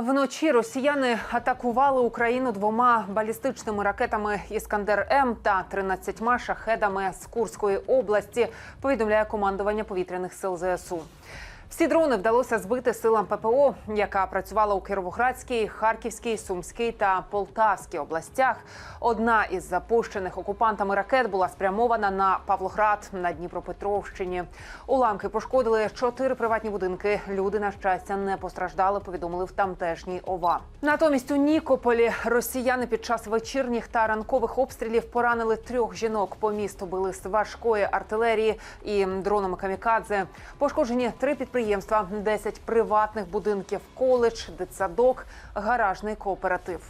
Вночі росіяни атакували Україну двома балістичними ракетами Іскандер М та 13 шахедами з Курської області. Повідомляє командування повітряних сил ЗСУ. Всі дрони вдалося збити силам ППО, яка працювала у Кіровоградській, Харківській, Сумській та Полтавській областях. Одна із запущених окупантами ракет була спрямована на Павлоград на Дніпропетровщині. Уламки пошкодили чотири приватні будинки. Люди, на щастя, не постраждали. Повідомили в тамтешній ОВА. Натомість у Нікополі росіяни під час вечірніх та ранкових обстрілів поранили трьох жінок. По місту били з важкої артилерії і дронами камікадзе. Пошкоджені три підприємства, 10 приватних будинків, коледж, дитсадок, гаражний кооператив.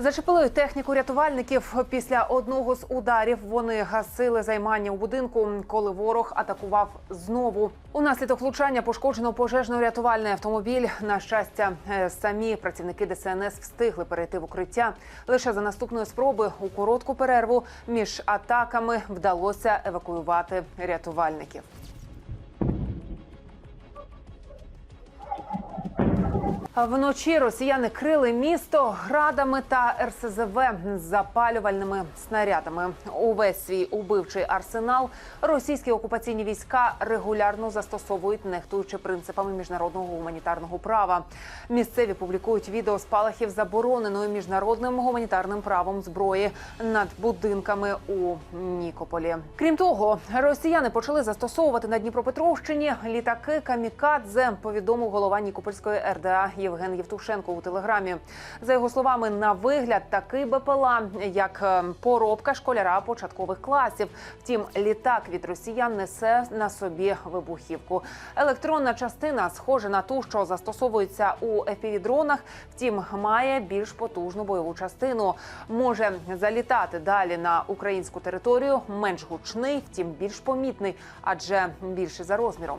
Зачепили техніку рятувальників. Після одного з ударів вони гасили займання у будинку, коли ворог атакував знову. Унаслідок влучання пошкоджено пожежно-рятувальний автомобіль. На щастя, е, самі працівники ДСНС встигли перейти в укриття. Лише за наступної спроби у коротку перерву між атаками вдалося евакуювати рятувальників. Вночі росіяни крили місто градами та РСЗВ з запалювальними снарядами. Увесь свій убивчий арсенал російські окупаційні війська регулярно застосовують, нехтуючи принципами міжнародного гуманітарного права. Місцеві публікують відео спалахів забороненої міжнародним гуманітарним правом зброї над будинками у Нікополі. Крім того, росіяни почали застосовувати на Дніпропетровщині літаки камікадзе. Повідомив голова Нікопольської РДА Євген Євтушенко у телеграмі. За його словами, на вигляд такий БПЛА, як е, поробка школяра початкових класів. Втім, літак від росіян несе на собі вибухівку. Електронна частина схожа на ту, що застосовується у епівідронах, втім має більш потужну бойову частину. Може залітати далі на українську територію, менш гучний, втім більш помітний, адже більше за розміром.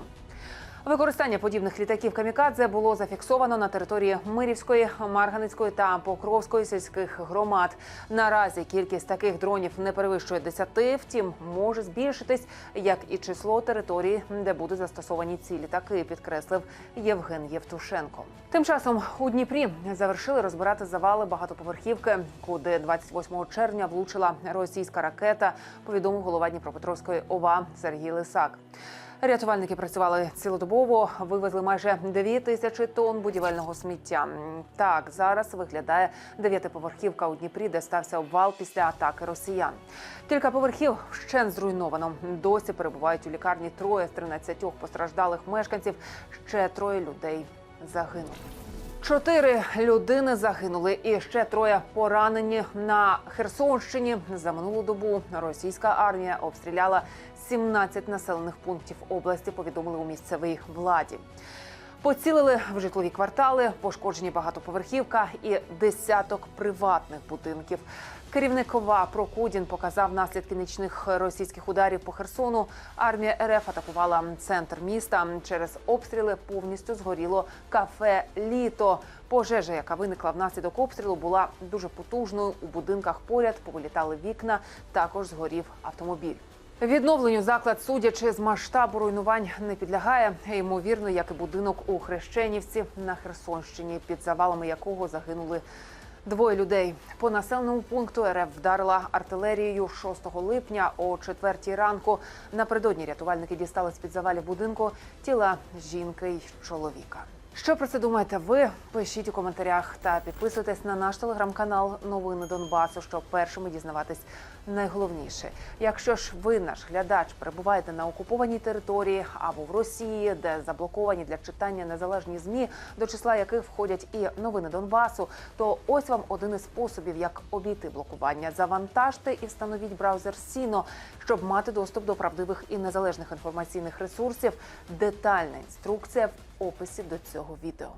Використання подібних літаків камікадзе було зафіксовано на території Мирівської, Марганицької та Покровської сільських громад. Наразі кількість таких дронів не перевищує 10, втім може збільшитись, як і число територій, де будуть застосовані ці літаки, підкреслив Євген Євтушенко. Тим часом у Дніпрі завершили розбирати завали багатоповерхівки, куди 28 червня влучила російська ракета. Повідомив голова Дніпропетровської ОВА Сергій Лисак. Рятувальники працювали цілодобово, вивезли майже 2 тисячі тонн будівельного сміття. Так зараз виглядає дев'ятиповерхівка у Дніпрі, де стався обвал після атаки росіян. Кілька поверхів ще зруйновано. Досі перебувають у лікарні троє з 13 постраждалих мешканців. Ще троє людей загинули. Чотири людини загинули, і ще троє поранені на Херсонщині. За минулу добу російська армія обстріляла 17 населених пунктів області. Повідомили у місцевій владі. Поцілили в житлові квартали, пошкоджені багатоповерхівка і десяток приватних будинків. Керівник ОВА Прокудін показав наслідки нічних російських ударів по Херсону. Армія РФ атакувала центр міста. Через обстріли повністю згоріло кафе Літо. Пожежа, яка виникла внаслідок обстрілу, була дуже потужною. У будинках поряд повилітали вікна. Також згорів автомобіль. Відновленню заклад, судячи з масштабу руйнувань, не підлягає. Ймовірно, як і будинок у Хрещенівці на Херсонщині, під завалами якого загинули двоє людей. По населеному пункту РФ вдарила артилерією 6 липня о 4 ранку. Напередодні рятувальники дістали з під завалів будинку тіла жінки й чоловіка. Що про це думаєте ви? Пишіть у коментарях та підписуйтесь на наш телеграм-канал Новини Донбасу, щоб першими дізнаватись найголовніше. Якщо ж ви, наш глядач, перебуваєте на окупованій території або в Росії, де заблоковані для читання незалежні змі, до числа яких входять і новини Донбасу, то ось вам один із способів, як обійти блокування. Завантажте і встановіть браузер Сіно, щоб мати доступ до правдивих і незалежних інформаційних ресурсів. Детальна інструкція в описі до цього відео.